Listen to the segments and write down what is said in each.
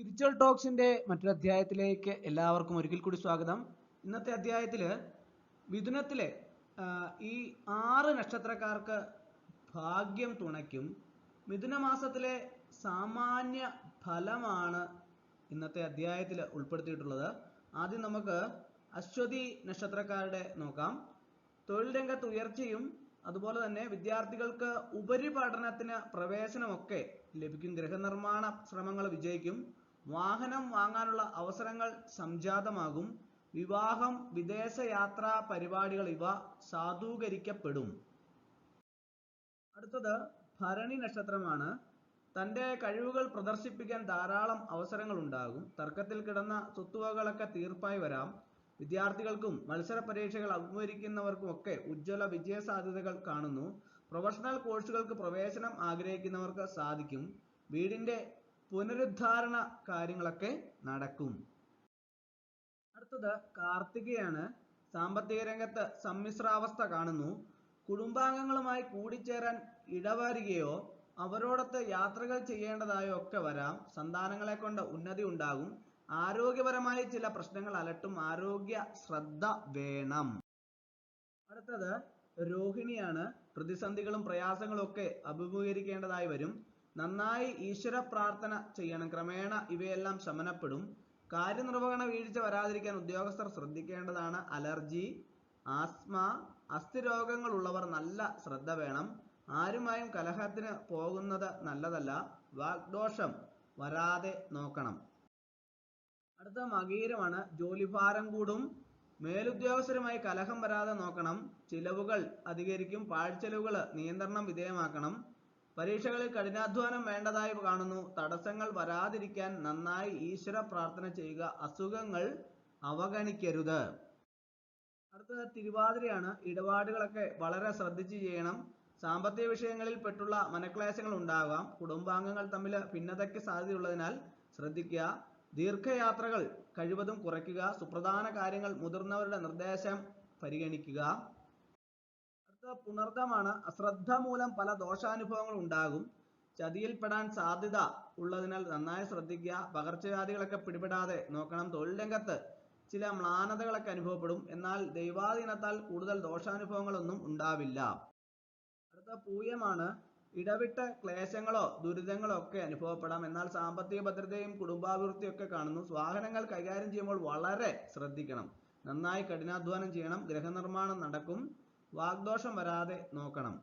Spiritual ടോക്സിന്റെ മറ്റൊരു അധ്യായത്തിലേക്ക് എല്ലാവർക്കും ഒരിക്കൽ കൂടി സ്വാഗതം. ഇന്നത്തെ അധ്യായത്തിൽ മിഥുനത്തിലെ ഈ ആറ് നക്ഷത്രക്കാർക്ക് ഭാഗ്യം തുണയ്ക്കും മിഥുന മാസത്തിലെ സാമാന്യ ഫലമാണ് ഇന്നത്തെ അധ്യായത്തിൽ ഉൾപ്പെടുത്തിയിട്ടുള്ളത്. ആദ്യം നമുക്ക് അശ്വതി നക്ഷത്രക്കാരുടെ നോക്കാം. തൊഴിൽ രംഗത്ത് ഉയർച്ചയും അതുപോലെ തന്നെ വിദ്യാർത്ഥികൾക്ക് ഉപരിപഠനത്തിന് പ്രവേശനമൊക്കെ ലഭിക്കും. ഗൃഹനിർമ്മാണ ശ്രമങ്ങൾ വിജയിക്കും. വാഹനം വാങ്ങാനുള്ള അവസരങ്ങൾ സംജാതമാകും. വിവാഹം വിദേശയാത്ര പരിപാടികൾ ഇവ സാധൂകരിക്കപ്പെടും. അടുത്തത് ഭരണി നക്ഷത്രമാണ്. തന്റെ കഴിവുകൾ പ്രദർശിപ്പിക്കാൻ ധാരാളം അവസരങ്ങൾ ഉണ്ടാകും. തർക്കത്തിൽ കിടന്ന സ്വത്തുവകളൊക്കെ തീർപ്പായി വരാം. വിദ്യാർത്ഥികൾക്കും മത്സര പരീക്ഷകൾ അഭിമുഖീകരിക്കുന്നവർക്കും ഒക്കെ ഉജ്ജ്വല വിജയ സാധ്യതകൾ കാണുന്നു. പ്രൊഫഷണൽ കോഴ്സുകൾക്ക് പ്രവേശനം ആഗ്രഹിക്കുന്നവർക്ക് സാധിക്കും. വീടിന്റെ പുനരുദ്ധാരണ കാര്യങ്ങളൊക്കെ നടക്കും. അടുത്തത് കാർത്തികയാണ്. സാമ്പത്തിക രംഗത്ത് സമ്മിശ്രാവസ്ഥ കാണുന്നു. കുടുംബാംഗങ്ങളുമായി കൂടിച്ചേരാൻ ഇടവരികയോ അവരോടൊത്ത് യാത്രകൾ ചെയ്യേണ്ടതായോ ഒക്കെ വരാം. സന്താനങ്ങളെ കൊണ്ട് ഉന്നതി ഉണ്ടാകും. ആരോഗ്യപരമായ ചില പ്രശ്നങ്ങൾ അലട്ടും. ആരോഗ്യ ശ്രദ്ധ വേണം. അടുത്തത് രോഹിണിയാണ്. പ്രതിസന്ധികളും പ്രയാസങ്ങളും ഒക്കെ അഭിമുഖീകരിക്കേണ്ടതായി വരും. നന്നായി ഈശ്വര പ്രാർത്ഥന ചെയ്യണം. ക്രമേണ ഇവയെല്ലാം ശമനപ്പെടും. കാര്യനിർവഹണ വീഴ്ച വരാതിരിക്കാൻ ഉദ്യോഗസ്ഥർ ശ്രദ്ധിക്കേണ്ടതാണ് അലർജി ആസ്മ അസ്ഥിരോഗങ്ങൾ ഉള്ളവർ നല്ല ശ്രദ്ധ വേണം. ആരുമായും കലഹത്തിന് പോകുന്നത് നല്ലതല്ല. വാഗ്ദോഷം വരാതെ നോക്കണം. അടുത്ത മകീരമാണ്. ജോലിഭാരം കൂടും. മേലുദ്യോഗസ്ഥരുമായി കലഹം വരാതെ നോക്കണം. ചിലവുകൾ അധികരിക്കും. പാഴ്ചെലവുകൾ നിയന്ത്രണം വിധേയമാക്കണം. പരീക്ഷകളിൽ കഠിനാധ്വാനം വേണ്ടതായി കാണുന്നു. തടസ്സങ്ങൾ വരാതിരിക്കാൻ നന്നായി ഈശ്വര പ്രാർത്ഥന ചെയ്യുക. അസുഖങ്ങൾ അവഗണിക്കരുത്. അടുത്തത് തിരുവാതിരയാണ്. ഇടപാടുകളൊക്കെ വളരെ ശ്രദ്ധിച്ച് ചെയ്യണം. സാമ്പത്തിക വിഷയങ്ങളിൽ പെട്ടുള്ള മനക്ലേശങ്ങൾ ഉണ്ടാകാം. കുടുംബാംഗങ്ങൾ തമ്മിൽ ഭിന്നതയ്ക്ക് സാധ്യതയുള്ളതിനാൽ ശ്രദ്ധിക്കുക. ദീർഘയാത്രകൾ കഴിവതും കുറയ്ക്കുക. സുപ്രധാന കാര്യങ്ങൾ മുതിർന്നവരുടെ നിർദ്ദേശം പരിഗണിക്കുക. അടുത്ത പുണർദമാണ് അശ്രദ്ധ മൂലം പല ദോഷാനുഭവങ്ങൾ ഉണ്ടാകും. ചതിയിൽപ്പെടാൻ സാധ്യത ഉള്ളതിനാൽ നന്നായി ശ്രദ്ധിക്കുക. പകർച്ചവ്യാധികളൊക്കെ പിടിപെടാതെ നോക്കണം. തൊഴിൽ രംഗത്ത് ചില മ്ലാനതകളൊക്കെ അനുഭവപ്പെടും. എന്നാൽ ദൈവാധീനത്താൽ കൂടുതൽ ദോഷാനുഭവങ്ങളൊന്നും ഉണ്ടാവില്ല. അടുത്ത പൂയമാണ് ഇടവിട്ട ക്ലേശങ്ങളോ ദുരിതങ്ങളോ ഒക്കെ അനുഭവപ്പെടാം. എന്നാൽ സാമ്പത്തിക ഭദ്രതയും കുടുംബാഭിവൃദ്ധിയും ഒക്കെ കാണുന്നു. വാഹനങ്ങൾ കൈകാര്യം ചെയ്യുമ്പോൾ വളരെ ശ്രദ്ധിക്കണം. നന്നായി കഠിനാധ്വാനം ചെയ്യണം. ഗൃഹനിർമ്മാണം നടക്കും. വാഗ്ദോഷം വരാതെ നോക്കണം.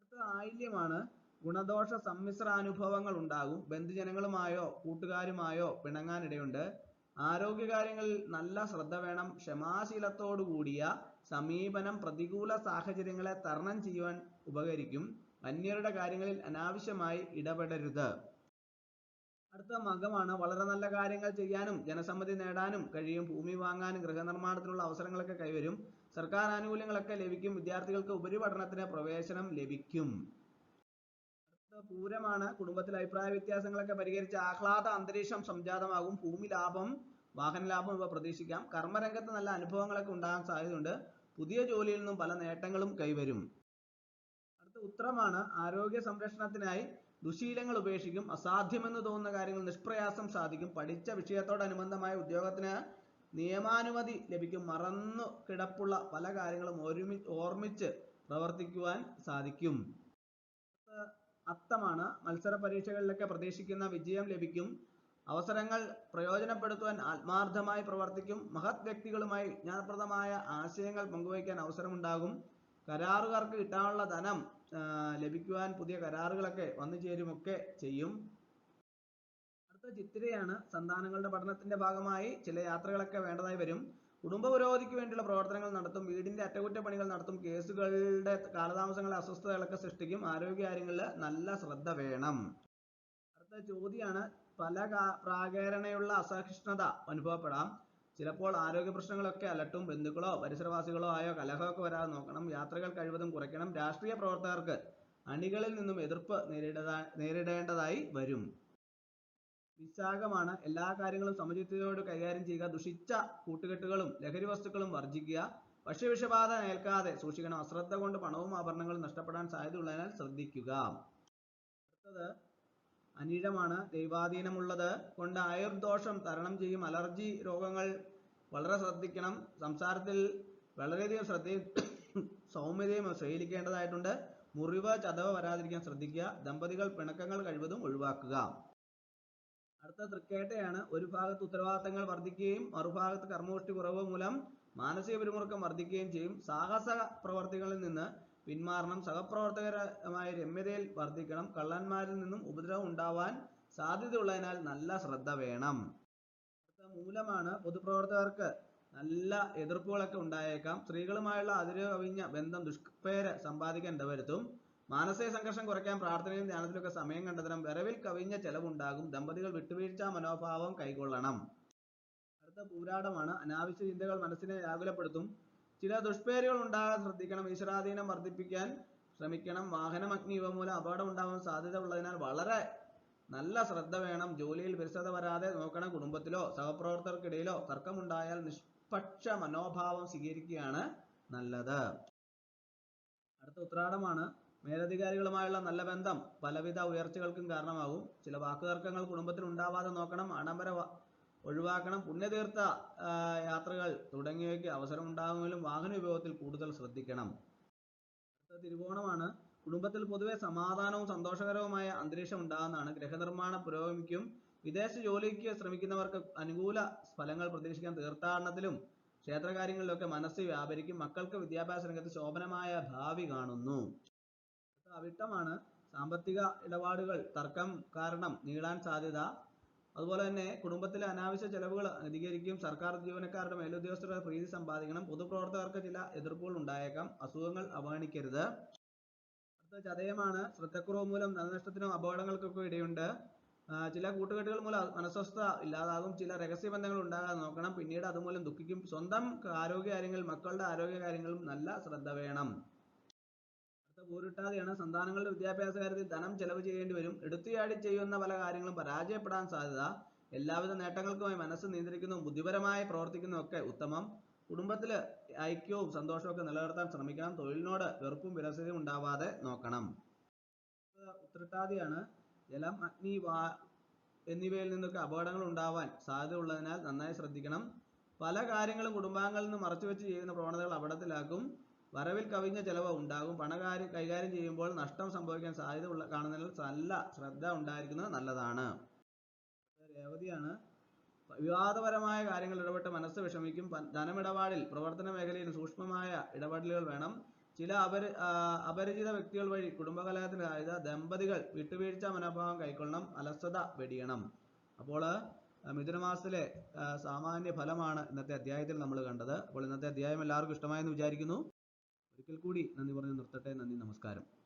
അടുത്ത ആയില്യമാണ് ഗുണദോഷ സമ്മിശ്ര അനുഭവങ്ങൾ ഉണ്ടാകും. ബന്ധുജനങ്ങളുമായോ കൂട്ടുകാരുമായോ പിണങ്ങാനിടയുണ്ട്. ആരോഗ്യകാര്യങ്ങളിൽ നല്ല ശ്രദ്ധ വേണം. ക്ഷമാശീലത്തോടു കൂടിയ സമീപനം പ്രതികൂല സാഹചര്യങ്ങളെ തരണം ചെയ്യുവാൻ ഉപകരിക്കും. അന്യരുടെ കാര്യങ്ങളിൽ അനാവശ്യമായി ഇടപെടരുത്. അടുത്ത മകമാണ്. വളരെ നല്ല കാര്യങ്ങൾ ചെയ്യാനും ജനസമ്മതി നേടാനും കഴിയും. ഭൂമി വാങ്ങാനും ഗൃഹനിർമ്മാണത്തിനുള്ള അവസരങ്ങളൊക്കെ കൈവരും. സർക്കാർ ആനുകൂല്യങ്ങളൊക്കെ ലഭിക്കും. വിദ്യാർത്ഥികൾക്ക് ഉപരിപഠനത്തിന് പ്രവേശനം ലഭിക്കും. അടുത്ത പൂരമാണ്. കുടുംബത്തിലെ അഭിപ്രായ വ്യത്യാസങ്ങളൊക്കെ പരിഹരിച്ച് ആഹ്ലാദ അന്തരീക്ഷം സംജാതമാകും. ഭൂമി ലാഭം വാഹന ലാഭം ഇവ പ്രതീക്ഷിക്കാം. കർമ്മരംഗത്ത് നല്ല അനുഭവങ്ങളൊക്കെ ഉണ്ടാകാൻ സാധ്യതയുണ്ട്. പുതിയ ജോലിയിൽ നിന്നും പല നേട്ടങ്ങളും കൈവരും. അടുത്ത ഉത്തരമാണ്. ആരോഗ്യ സംരക്ഷണത്തിനായി ദുശീലങ്ങൾ ഉപേക്ഷിക്കും അസാധ്യമെന്ന് തോന്നുന്ന കാര്യങ്ങൾ നിഷ്പ്രയാസം സാധിക്കും. പഠിച്ച വിഷയത്തോടനുബന്ധമായ ഉദ്യോഗത്തിന് നിയമാനുമതി ലഭിക്കും. മറന്നു കിടപ്പുള്ള പല കാര്യങ്ങളും ഒരുമി ഓർമ്മിച്ച് പ്രവർത്തിക്കുവാൻ സാധിക്കും. അത്തമാണ് മത്സര പരീക്ഷകളിലൊക്കെ പ്രതീക്ഷിക്കുന്ന വിജയം ലഭിക്കും. അവസരങ്ങൾ പ്രയോജനപ്പെടുത്തുവാൻ ആത്മാർത്ഥമായി പ്രവർത്തിക്കും. മഹത് വ്യക്തികളുമായി വിജ്ഞാനപ്രദമായ ആശയങ്ങൾ പങ്കുവയ്ക്കാൻ അവസരമുണ്ടാകും. കരാറുകാർക്ക് കിട്ടാനുള്ള ധനം ലഭിക്കുവാൻ പുതിയ കരാറുകളൊക്കെ വന്നു ചേരുമൊക്കെ ചെയ്യും. അടുത്ത ചിത്തിരയാണ് സന്താനങ്ങളുടെ പഠനത്തിന്റെ ഭാഗമായി ചില യാത്രകളൊക്കെ വേണ്ടതായി വരും. കുടുംബ പുരോഗതിക്ക് വേണ്ടിയുള്ള പ്രവർത്തനങ്ങൾ നടത്തും വീടിന്റെ അറ്റകുറ്റപ്പണികൾ നടത്തും കേസുകളുടെ കാലതാമസങ്ങളെ അസ്വസ്ഥതകളൊക്കെ സൃഷ്ടിക്കും ആരോഗ്യകാര്യങ്ങളിൽ നല്ല ശ്രദ്ധ വേണം. അടുത്ത ചോദ്യമാണ് പല പ്രാകേരണയുള്ള അസഹിഷ്ണുത അനുഭവപ്പെടാം. ചിലപ്പോൾ ആരോഗ്യ പ്രശ്നങ്ങളൊക്കെ അലട്ടും ബന്ധുക്കളോ പരിസരവാസികളോ ആയോ കലഹമൊക്കെ വരാതെ നോക്കണം. യാത്രകൾ കഴിവതും കുറയ്ക്കണം. രാഷ്ട്രീയ പ്രവർത്തകർക്ക് അണികളിൽ നിന്നും എതിർപ്പ് നേരിടേണ്ടതായി വരും. വിശാഖമാണ് എല്ലാ കാര്യങ്ങളും സമചിത്തതയോട് കൈകാര്യം ചെയ്യുക ദുഷിച്ച കൂട്ടുകെട്ടുകളും ലഹരി വസ്തുക്കളും വർജിക്കുക ഭക്ഷ്യവിഷബാധ ഏൽക്കാതെ സൂക്ഷിക്കണം. അശ്രദ്ധ കൊണ്ട് പണവും ആഭരണങ്ങളും നഷ്ടപ്പെടാൻ സാധ്യതയുള്ളതിനാൽ ശ്രദ്ധിക്കുക. അടുത്തത് അനിഴമാണ് ദൈവാധീനമുള്ളത് കൊണ്ട് ആയുർദോഷം തരണം ചെയ്യും. അലർജി രോഗങ്ങൾ വളരെ ശ്രദ്ധിക്കണം. സംസാരത്തിൽ വളരെയധികം ശ്രദ്ധയും സൗമ്യതയും ശീലിക്കേണ്ടതായിട്ടുണ്ട് മുറിവ് ചതവ് വരാതിരിക്കാൻ ശ്രദ്ധിക്കുക. ദമ്പതികൾ പിണക്കങ്ങൾ കഴിവതും ഒഴിവാക്കുക. അടുത്ത തൃക്കേട്ടയാണ്. ഒരു ഭാഗത്ത് ഉത്തരവാദിത്തങ്ങൾ വർദ്ധിക്കുകയും മറുഭാഗത്ത് കർമ്മപുഷ്ടി കുറവ് മൂലം മാനസിക പിരിമുറുക്കം വർദ്ധിക്കുകയും ചെയ്യും. സാഹസ പ്രവർത്തികളിൽ നിന്ന് പിന്മാറണം. സഹപ്രവർത്തകരുമായ രമ്യതയിൽ വർദ്ധിക്കണം. കള്ളന്മാരിൽ നിന്നും ഉപദ്രവം ഉണ്ടാവാൻ സാധ്യതയുള്ളതിനാൽ നല്ല ശ്രദ്ധ വേണം. മൂലമാണ് പൊതുപ്രവർത്തകർക്ക് നല്ല എതിർപ്പുകളൊക്കെ ഉണ്ടായേക്കാം. സ്ത്രീകളുമായുള്ള അതിര് കവിഞ്ഞ ബന്ധം ദുഷ്പേര് സമ്പാദിക്കേണ്ട വരുത്തും. മാനസിക സംഘർഷം കുറയ്ക്കാൻ പ്രാർത്ഥനയും ധ്യാനത്തിലൊക്കെ സമയം കണ്ടെത്തണം. വരവിൽ കവിഞ്ഞ ചെലവുണ്ടാകും. ദമ്പതികൾ വിട്ടുവീഴ്ച മനോഭാവം കൈക്കൊള്ളണം. അടുത്ത പൂരാടമാണ് അനാവശ്യ ചിന്തകൾ മനസ്സിനെ വ്യാകുലപ്പെടുത്തും. ചില ദുഷ്പേരുകൾ ഉണ്ടാകാൻ ശ്രദ്ധിക്കണം. ഈശ്വരാധീനം വർദ്ധിപ്പിക്കാൻ ശ്രമിക്കണം. വാഹനം ഇവ മൂലം അപകടം ഉണ്ടാവാൻ സാധ്യത ഉള്ളതിനാൽ വളരെ നല്ല ശ്രദ്ധ വേണം. ജോലിയിൽ വിരസത വരാതെ നോക്കണം. കുടുംബത്തിലോ സഹപ്രവർത്തകർക്കിടയിലോ തർക്കമുണ്ടായാൽ നിഷ്പക്ഷ മനോഭാവം സ്വീകരിക്കുകയാണ് നല്ലത്. അടുത്ത ഉത്രാടമാണ് മേലധികാരികളുമായുള്ള നല്ല ബന്ധം പലവിധ ഉയർച്ചകൾക്കും കാരണമാകും. ചില വാക്കുതർക്കങ്ങൾ കുടുംബത്തിൽ ഉണ്ടാവാതെ നോക്കണം. ആഡംബര ഒഴിവാക്കണം. പുണ്യതീർത്ഥ യാത്രകൾ തുടങ്ങിയവയ്ക്ക് അവസരം ഉണ്ടാകുമെങ്കിലും വാഹന ഉപയോഗത്തിൽ കൂടുതൽ ശ്രദ്ധിക്കണം. അടുത്ത തിരുവോണമാണ്. കുടുംബത്തിൽ പൊതുവെ സമാധാനവും സന്തോഷകരവുമായ അന്തരീക്ഷം ഉണ്ടാകുന്നതാണ്. ഗൃഹനിർമ്മാണ പുരോഗമിക്കും വിദേശ ജോലിക്ക് ശ്രമിക്കുന്നവർക്ക് അനുകൂല ഫലങ്ങൾ പ്രതീക്ഷിക്കാൻ തീർത്ഥാടനത്തിലും ക്ഷേത്രകാര്യങ്ങളിലൊക്കെ മനസ്സ് വ്യാപരിക്കും. മക്കൾക്ക് വിദ്യാഭ്യാസ രംഗത്ത് ശോഭനമായ ഭാവി കാണുന്നു. അവിട്ടമാണ്. സാമ്പത്തിക ഇടപാടുകൾ തർക്കം കാരണം നീളാൻ സാധ്യത. അതുപോലെ തന്നെ കുടുംബത്തിലെ അനാവശ്യ ചെലവുകൾ അധികരിക്കും സർക്കാർ ജീവനക്കാരുടെ മേലുദ്യോഗസ്ഥരുടെ പ്രീതി സമ്പാദിക്കണം പൊതുപ്രവർത്തകർക്ക് ചില എതിർപ്പുകൾ ഉണ്ടായേക്കാം അസുഖങ്ങൾ അവഗണിക്കരുത്. അടുത്ത ചതയമാണ് ശ്രദ്ധക്കുറവ് മൂലം ധനനഷ്ടത്തിനും അപകടങ്ങൾക്കൊക്കെ ഇടയുണ്ട്. ചില കൂട്ടുകെട്ടുകൾ മൂലം അനസ്വസ്ഥ ഇല്ലാതാകും ചില രഹസ്യബന്ധങ്ങൾ ഉണ്ടാകാതെ നോക്കണം പിന്നീട് അതുമൂലം ദുഃഖിക്കും. സ്വന്തം ആരോഗ്യ കാര്യങ്ങളിൽ മക്കളുടെ ആരോഗ്യ കാര്യങ്ങളിലും നല്ല ശ്രദ്ധ വേണം. പൂരിട്ടാതെയാണ് സന്താനങ്ങളുടെ വിദ്യാഭ്യാസ കാര്യത്തിൽ ധനം ചെലവ് ചെയ്യേണ്ടി വരും. എടുത്തുചാടി ചെയ്യുന്ന പല കാര്യങ്ങളും പരാജയപ്പെടാൻ സാധ്യത എല്ലാവിധ നേട്ടങ്ങൾക്കുമായി മനസ്സ് നിയന്ത്രിക്കുന്നു ബുദ്ധിപരമായി പ്രവർത്തിക്കുന്നു ഒക്കെ ഉത്തമം. കുടുംബത്തിൽ ഐക്യവും സന്തോഷവും ഒക്കെ നിലനിർത്താൻ ശ്രമിക്കണം. തൊഴിലിനോട് വെറുപ്പും വിരസതയും ഉണ്ടാവാതെ നോക്കണം. ഉത്രട്ടാതിയാണ് ജലം അഗ്നി വാ എന്നിവയിൽ നിന്നൊക്കെ അപകടങ്ങൾ ഉണ്ടാവാൻ സാധ്യത ഉള്ളതിനാൽ നന്നായി ശ്രദ്ധിക്കണം. പല കാര്യങ്ങളും കുടുംബാംഗങ്ങളിൽ നിന്ന് മറച്ചുവെച്ച് ചെയ്യുന്ന പ്രവണതകൾ അപകടത്തിലാക്കും. വരവിൽ കവിഞ്ഞ ചെലവ് ഉണ്ടാകും. പണകാര്യം കൈകാര്യം ചെയ്യുമ്പോൾ നഷ്ടം സംഭവിക്കാൻ സാധ്യത ഉള്ള കാണുന്നതിനാൽ നല്ല ശ്രദ്ധ ഉണ്ടായിരിക്കുന്നത് നല്ലതാണ്. രേവതിയാണ്. വിവാദപരമായ കാര്യങ്ങൾ ഇടപെട്ട് മനസ്സ് വിഷമിക്കും. ധനമിടപാടിൽ പ്രവർത്തന മേഖലയിൽ സൂക്ഷ്മമായ ഇടപെടലുകൾ വേണം. ചില അപരി അപരിചിത വ്യക്തികൾ വഴി കുടുംബകലഹത്തിന് സാധ്യത. ദമ്പതികൾ വിട്ടുവീഴ്ച മനോഭാവം കൈക്കൊള്ളണം. അലസത വെടിയണം. അപ്പോൾ മിഥുനമാസത്തിലെ സാമാന്യ ഫലമാണ് ഇന്നത്തെ അധ്യായത്തിൽ നമ്മൾ കണ്ടത്. അപ്പോൾ ഇന്നത്തെ അധ്യായം എല്ലാവർക്കും ഇഷ്ടമായെന്ന് വിചാരിക്കുന്നു. ഒരിക്കൽ കൂടി നന്ദി പറഞ്ഞു നിർത്തട്ടെ. നന്ദി നമസ്കാരം.